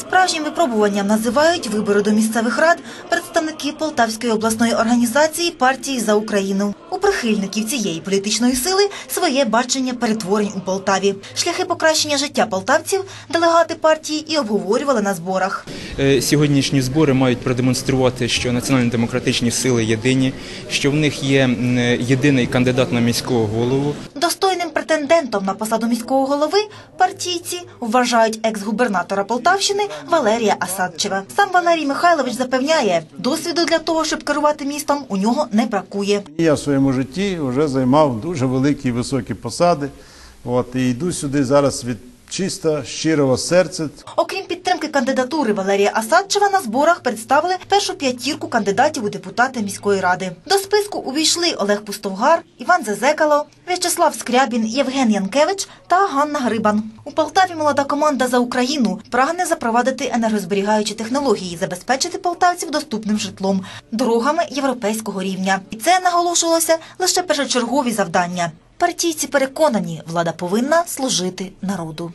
Справжнім випробуванням називають вибори до місцевих рад представники Полтавської обласної організації партії за Україну. У прихильників цієї політичної сили своє бачення перетворень у Полтаві. Шляхи покращення життя полтавців делегати партії і обговорювали на зборах. Е, Сьогоднішні збори мають продемонструвати, що національно-демократичні сили єдині, що в них є м, єдиний кандидат на міського голову. Достойним претендентом на посаду міського голови партійці вважають екс-губернатора Полтавщини Валерія Асадчева. Сам Валерій Михайлович запевняє, досвіду для того, щоб керувати містом, у нього не бракує. Я в своєму житті вже займав дуже великі і високі посади. От, і йду сюди зараз від чисто щирого серця. Окрім підтримки кандидатури Валерія Асадчева, на зборах представили першу п'ятірку кандидатів у депутати міської ради. До списку увійшли Олег Пустовгар, Іван Зезекало, В'ячеслав Скрябін, Євген Янкевич та Ганна Грибан. У Полтаві молода команда за Україну прагне запровадити енергозберігаючі технології, забезпечити полтавців доступним житлом, дорогами європейського рівня. І це наголошувалося лише першочергові завдання. Партійці переконані, влада повинна служити народу.